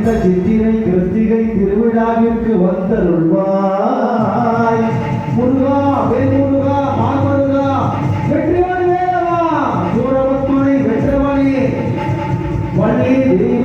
இந்த சித்திரை கிருத்திகை திருவிழாவிற்கு வந்தருள்வாய். முருகா பெண் முருகா மாமுருகா வெற்றிவாணி வேலவா. வெற்றவாணி. வள்ளி தெய்வ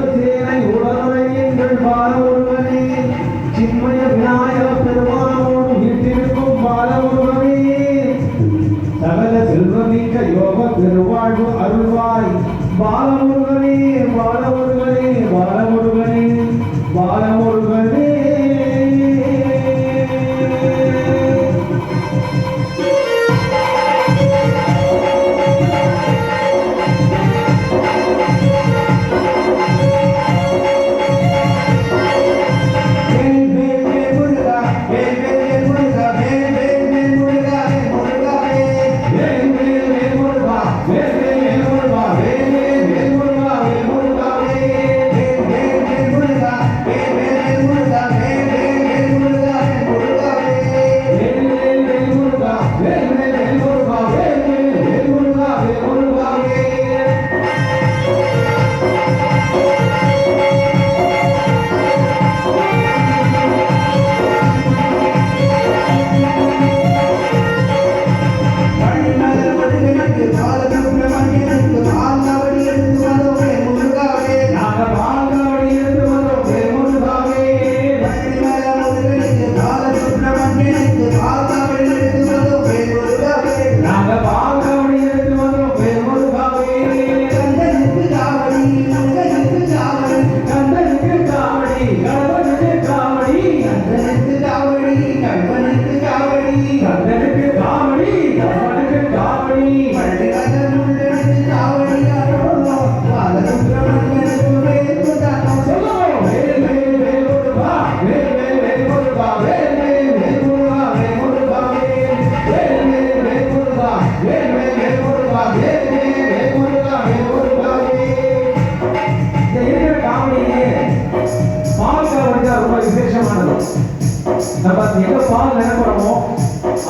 நம்ம எவ்வளோ பால் நினைக்கிறோமோ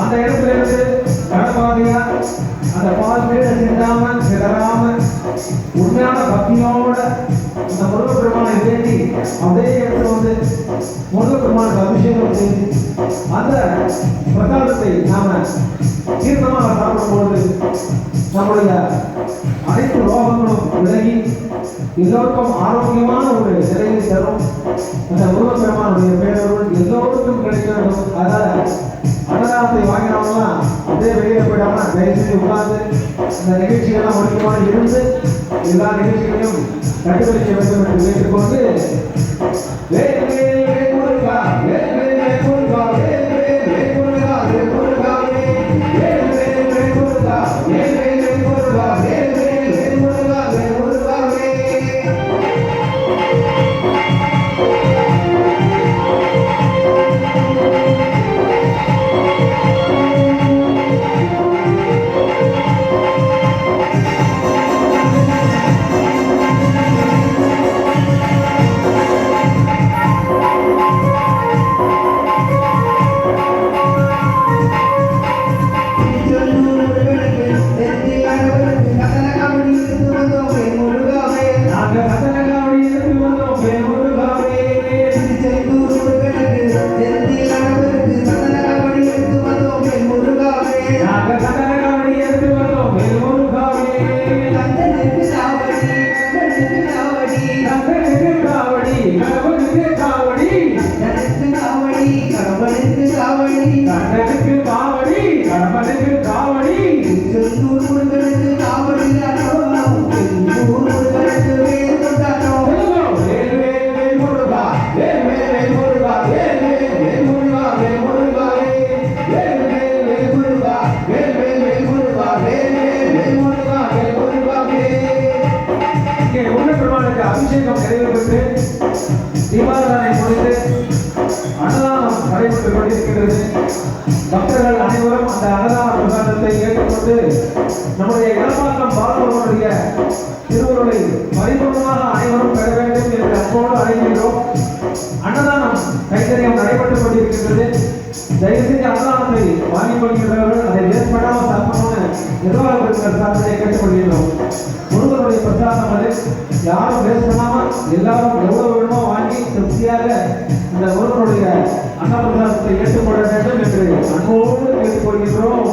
அந்த இடத்துல இருந்து கடப்பாதையா அந்த பால் மேல நின்றாம சிதறாம உண்மையான பக்தியோட அந்த முருகப்பெருமானை தேடி அதே இடத்துல வந்து முருகப்பெருமானுக்கு அபிஷேகம் செய்து அந்த பிரகாரத்தை நாம கீர்த்தமாக சாப்பிடும் பொழுது நம்முடைய எல்லோருக்கும் ஆரோக்கியமான ஒரு சிலையை தரும் அந்த முருகன் பெருமானுடைய பேரொருள் எல்லோருக்கும் கிடைக்கணும் அதாவது அன்னதானத்தை வாங்கினவங்களா அதே வெளியே போயிடாம தயவுசெய்து உட்கார்ந்து இந்த நிகழ்ச்சிகள்லாம் முக்கியமான இருந்து எல்லா நிகழ்ச்சிகளையும் கட்டுப்படுத்த வேண்டும் என்று கேட்டுக்கொண்டு வேறு அனைவரும் அந்த அன்னதான பிரசாதத்தை ஏற்றுக்கொண்டு நம்முடைய இடமாற்றம் பார்ப்பவர்களுடைய திருவருளை பரிபூர்ணமாக அனைவரும் பெற வேண்டும் என்று அன்போடு அழைக்கின்றோம். அன்னதானம் கைத்தரியம் நடைபெற்றுக் கொண்டிருக்கின்றது. தயவு செய்து அன்னதானத்தை வாங்கிக் கொள்கின்றவர்கள் அதை ஏற்படாமல் தப்பமான நிர்வாகத்தின் பிரசாதத்தை கேட்டுக்கொள்கின்றோம். முருகனுடைய பிரசாதம் அது. யாரும் வேஸ்ட் பண்ணாமல் எல்லாரும் எவ்வளவு வேணுமோ வாங்கி திருப்தியாக இந்த முருகனுடைய பிரகாசத்தை ஏற்றுக்கொள்ள வேண்டும் என்று அன்போடு ஏற்றுக்கொள்கிறோம்